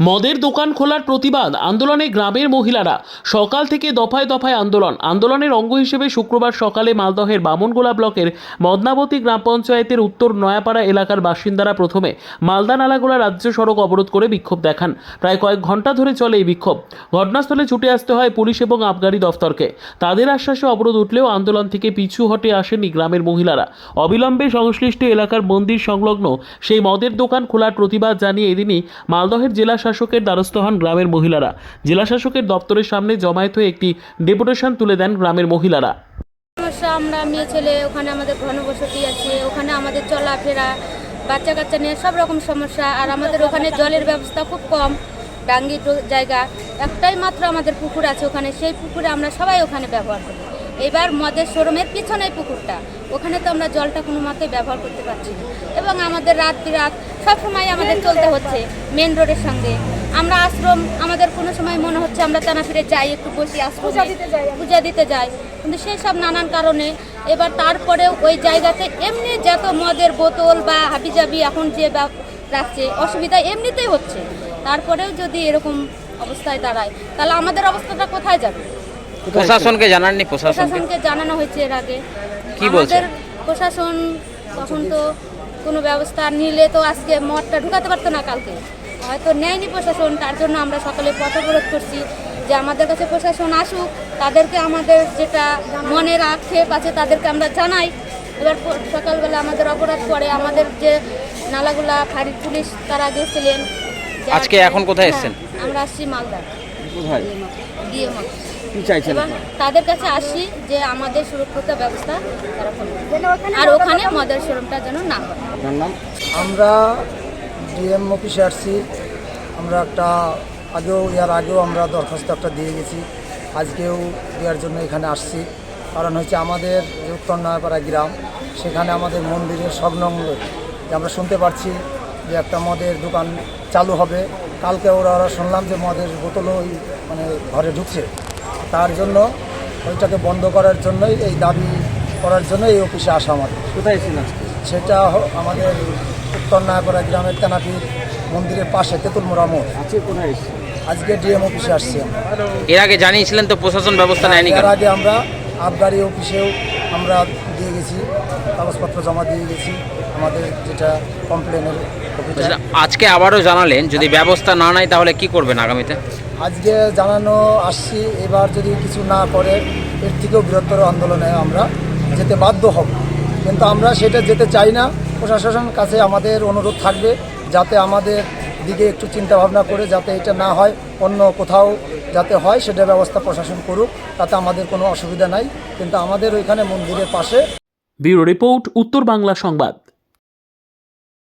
মদের দোকান খোলার প্রতিবাদ আন্দোলনে গ্রামের মহিলারা। সকাল থেকে দফায় দফায় আন্দোলন। আন্দোলনের অঙ্গ হিসেবে শুক্রবার সকালে মালদহের বামনগোলা ব্লকের মদনাবতী গ্রাম পঞ্চায়েতের উত্তর নয়াপাড়া এলাকার বাসিন্দারা প্রথমে মালদা নালাগোলা রাজ্য সড়ক অবরোধ করে বিক্ষোভ দেখান। প্রায় কয়েক ঘণ্টা ধরে চলে এই বিক্ষোভ। ঘটনাস্থলে ছুটে আসতে হয় পুলিশ এবং আবগারি দফতরকে। তাদের আশ্বাসে অবরোধ উঠলেও আন্দোলন থেকে পিছু হটে আসেনি গ্রামের মহিলারা। অবিলম্বে সংশ্লিষ্ট এলাকার মন্দির সংলগ্ন সেই মদের দোকান খোলার প্রতিবাদ জানিয়ে এদিনই মালদহের জেলা শাসকের দ্বারস্থ হন গ্রামের মহিলারা। জেলা শাসকের দপ্তরের সামনে জমায়েত হয়ে একটি ডেপুটেশন তুলে দেন গ্রামের মহিলারা। আমরা মেয়ে ছেলে, ওখানে আমাদের ঘনবসতি আছে, ওখানে আমাদের চলাফেরা বাচ্চা কাচ্চা নিয়ে সব রকম সমস্যা, আর আমাদের ওখানে জলের ব্যবস্থা খুব কম ডাঙ্গি জায়গা, একটাই মাত্র আমাদের পুকুর আছে ওখানে, সেই পুকুরে আমরা সবাই ওখানে ব্যবহার করি। এবার মদের শোরুমের পিছনেই পুকুরটা। ওখানে তো আমরা জলটা কোনো মতেই ব্যবহার করতে পারছি না। এবং আমাদের রাত বিরাত সবসময় আমাদের চলতে হচ্ছে মেন রোডের সঙ্গে। আমরা আশ্রম আমাদের কোনো সময় মনে হচ্ছে আমরা টানাফিরে যাই একটু বসি আশ্রম। পূজা দিতে যাই কিন্তু সেই সব নানান কারণে এবার তারপরেও ওই জায়গাতে এমনি যত মদের বোতল বা হাবিজাবি এখন যে রাখছে অসুবিধা এমনিতেই হচ্ছে। তারপরেও যদি এরকম অবস্থায় দাঁড়ায় তাহলে আমাদের অবস্থাটা কোথায় যাবে? প্রশাসনকে জানাননি প্রশাসনকে? জানানো হয়েছে এর আগে। কি বলছে? প্রশাসন তখন তো কোনো ব্যবস্থা নিলে তো আজকে মদটা ঢুকাতে পারতো না কালকে। হয়তো নেয়নি প্রশাসন তার জন্য আমরা সকলে পথ অবরোধ করছি যে আমাদের কাছে প্রশাসন আসুক তাদেরকে আমাদের যেটা মনের আক্ষেপ আছে তাদেরকে আমরা জানাই। এবার সকালবেলা আমাদের অপরাধ করে আমাদের যে নালাগুলা ফাঁড়ির পুলিশ তারা গেছিলেন আজকে এখন কোথায় এসছেন? হ্যাঁ, আমরা আসছি মালদা কোথায়? কি চাইছেন? এবং তাদের কাছে আসি যে আমাদের সুরক্ষিত ব্যবস্থা তারা আর ওখানে মদের শোরুমটা যেন না হয়। আপনার নাম? আমরা ডিএম অফিসে আসছি। আমরা একটা আগেও ইয়ার আগেও আমরা দরখাস্ত একটা দিয়ে গেছি। আজকেও দেওয়ার জন্য এখানে আসছি। কারণ হচ্ছে আমাদের যে উত্তর নয়াপাড়া গ্রাম সেখানে আমাদের মন্দিরের সংলগ্ন যে আমরা শুনতে পারছি যে একটা মদের দোকান চালু হবে। কালকে ওরা ওরা শুনলাম যে মদের বোতলও ওই মানে ঘরে ঢুকছে। তার জন্য ওইটাকে বন্ধ করার জন্যই এই দাবি করার জন্য এই অফিসে আসা আমাদের। কোথায় আজকে? সেটা আমাদের উত্তর নাগরা গ্রামের তেনাপির মন্দিরের পাশে তেঁতুল মোড়। আজকে কোথায় এসেছেন? আজকে ডিএম অফিসে আসছি এর আগে জানিয়েছিলেন তো প্রশাসন ব্যবস্থা নেয়নি এর আগে আমরা আবগারি অফিসেও আমরা দিয়ে গেছি কাগজপত্র জমা দিয়ে গেছি। আমাদের যেটা কমপ্লেনের? আজকে আবারও জানালেন যদি ব্যবস্থা না নেয় তাহলে কি করবেন আগামীতে? আজকে জানানো আসছি এবার যদি কিছু না করে এর থেকেও বৃহত্তর আন্দোলনে আমরা যেতে বাধ্য হব। কিন্তু আমরা সেটা যেতে চাই না। প্রশাসনের কাছে আমাদের অনুরোধ থাকবে যাতে আমাদের দিকে একটু চিন্তা ভাবনা করে যাতে এটা না হয় অন্য কোথাও যাতে হয় সেটা ব্যবস্থা প্রশাসন করুক তাতে আমাদের কোনো অসুবিধা নাই। কিন্তু আমাদের ওইখানে মন্দিরের পাশে ব্যুরো রিপোর্ট উত্তর বাংলা সংবাদ।